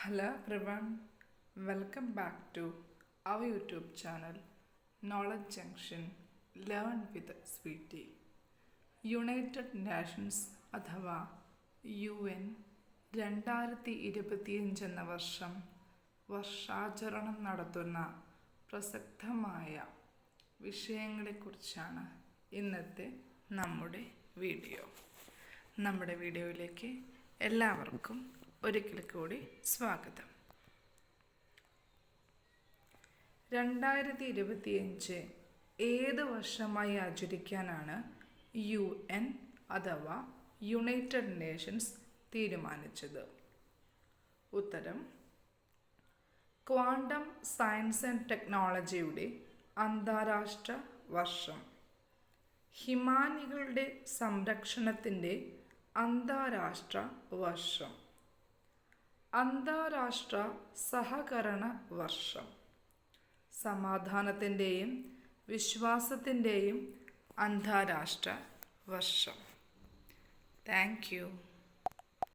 Hello everyone welcome back to our YouTube channel knowledge junction learn with Sweety United Nations അഥവാ U N രണ്ടായിരത്തി ഇരുപത്തിയഞ്ച് എന്ന വർഷം വർഷാചരണം നടത്തുന്ന പ്രസക്തമായ വിഷയങ്ങളെക്കുറിച്ചാണ് ഇന്നത്തെ നമ്മുടെ വീഡിയോ. നമ്മുടെ വീഡിയോയിലേക്ക് എല്ലാവർക്കും ഒരിക്കൽ കൂടി സ്വാഗതം. രണ്ടായിരത്തി ഇരുപത്തിയഞ്ച് ഏത് വർഷമായി ആചരിക്കാനാണ് യു എൻ അഥവാ യുണൈറ്റഡ് നേഷൻസ് തീരുമാനിച്ചത്? ഉത്തരം ക്വാണ്ടം സയൻസ് ആൻഡ് ടെക്നോളജിയുടെ അന്താരാഷ്ട്ര വർഷം. ഹിമാനികളുടെ സംരക്ഷണത്തിന്റെ അന്താരാഷ്ട്ര വർഷം. അന്താരാഷ്ട്ര സഹകരണ വർഷം. സമാധാനത്തിന്റെയും വിശ്വാസത്തിന്റെയും അന്താരാഷ്ട്ര വർഷം. Thank you.